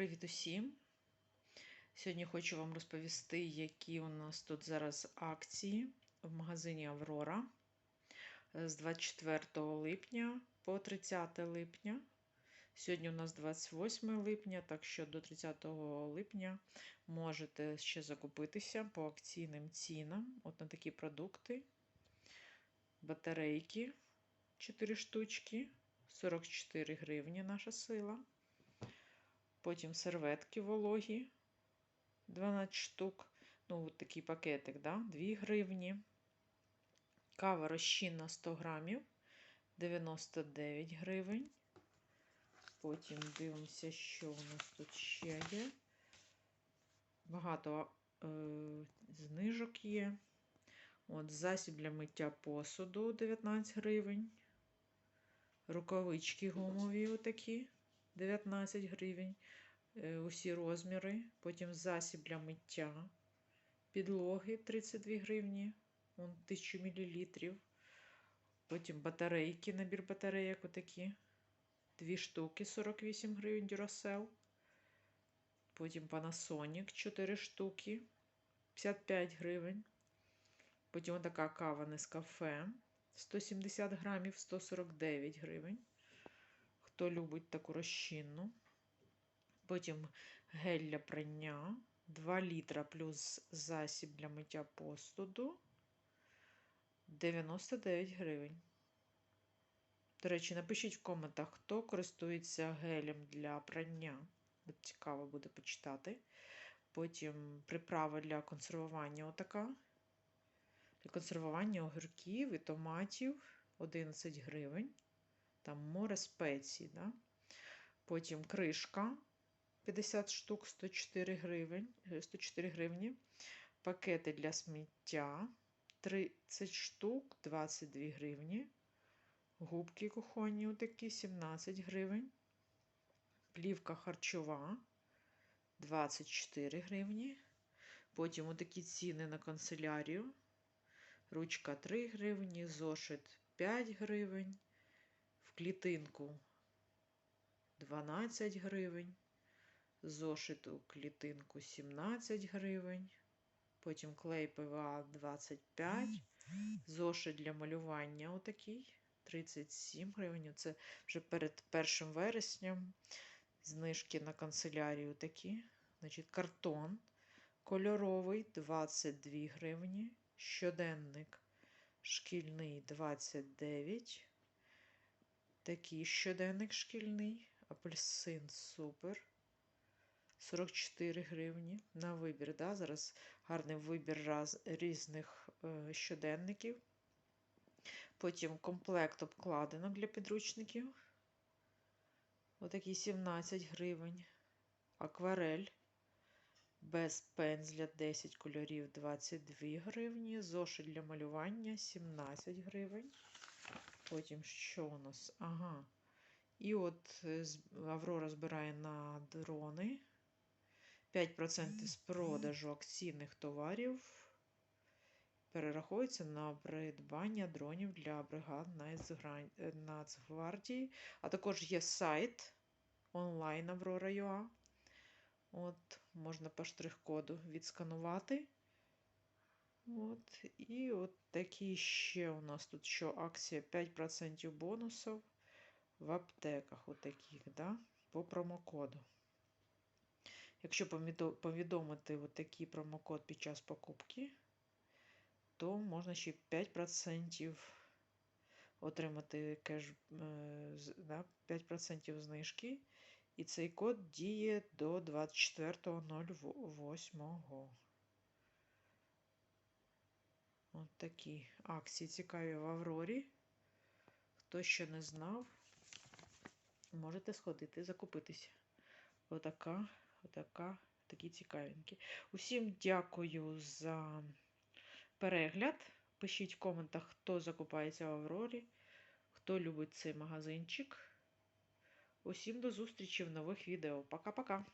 Привіт усім! Сьогодні хочу вам розповісти, які у нас тут зараз акції в магазині Аврора з 24 липня по 30 липня. Сьогодні у нас 28 липня, так що до 30 липня можете ще закупитися по акційним цінам. От на такі продукти. Батарейки 4 штучки, 44 гривні наша сила. Потім серветки вологі 12 штук. Ну, от такий пакетик, да? 2 гривні. Кава розчинна 100 грамів 99 гривень. Потім дивимося, що у нас тут ще є. Багато е, знижок є. От, Засіб для миття посуду 19 гривень. Рукавички гумові отакі. 19 гривень. Усі розміри. Потім засіб для миття підлоги 32 гривні, 1000 мл. Потім батарейки, набір батарейок отакі. Дві штуки 48 гривень Duracell. Потім Panasonic 4 штуки 55 гривень. Потім така кава Нескафе 170 грамів 149 гривень хто любить таку розчинну. Потім гель для прання 2 літра плюс засіб для миття посуду 99 гривень. До речі, напишіть в коментах, хто користується гелем для прання. Цікаво буде почитати. Потім приправа для консервування отака. Для консервування огірків і томатів 11 гривень там море спецій. Да? Потім кришка 50 штук 104 гривень, 104 е, гривні. Пакети для сміття 30 штук 22 гривні. Губки кухонні отакі 17 гривень. Плівка харчова 24 гривні. Потім отакі ціни на канцелярію. Ручка 3 гривні, зошит 5 гривень клітинку 12 гривень, зошиту клітинку 17 гривень, потім клей ПВА 25, зошит для малювання отакий 37 гривень. Це вже перед 1 вересням. Знижки на канцелярію такі. Значить, Картон кольоровий 22 гривні, щоденник шкільний 29 Такий щоденник шкільний, апельсин супер. 44 гривні на вибір. Да? Зараз гарний вибір раз, різних е, щоденників. Потім комплект обкладинок для підручників. Отакий 17 гривень. Акварель без пензля 10 кольорів 22 гривні. Зошит для малювання 17 гривень. Потім що у нас? Ага. І от е, Аврора збирає на дрони. 5% з продажу акційних товарів перераховується на придбання дронів для бригад е, Нацгвардії. А також є сайт онлайн Аврора.ua. От, Можна по штрих-коду відсканувати. От, І от такі ще у нас тут що акція 5% бонусів в аптеках, отаких, да, по промокоду. Якщо повідомити от такий промокод під час покупки, то можна ще 5% отримати кеш, да, 5% знижки. І цей код діє до 24.08. От такі акції цікаві в Аврорі. Хто ще не знав, можете сходити закупитися. Отака, отака, такі цікавенькі. Усім дякую за перегляд. Пишіть в коментах, хто закупається в Аврорі, хто любить цей магазинчик. Усім до зустрічі в нових відео. Пока-пока!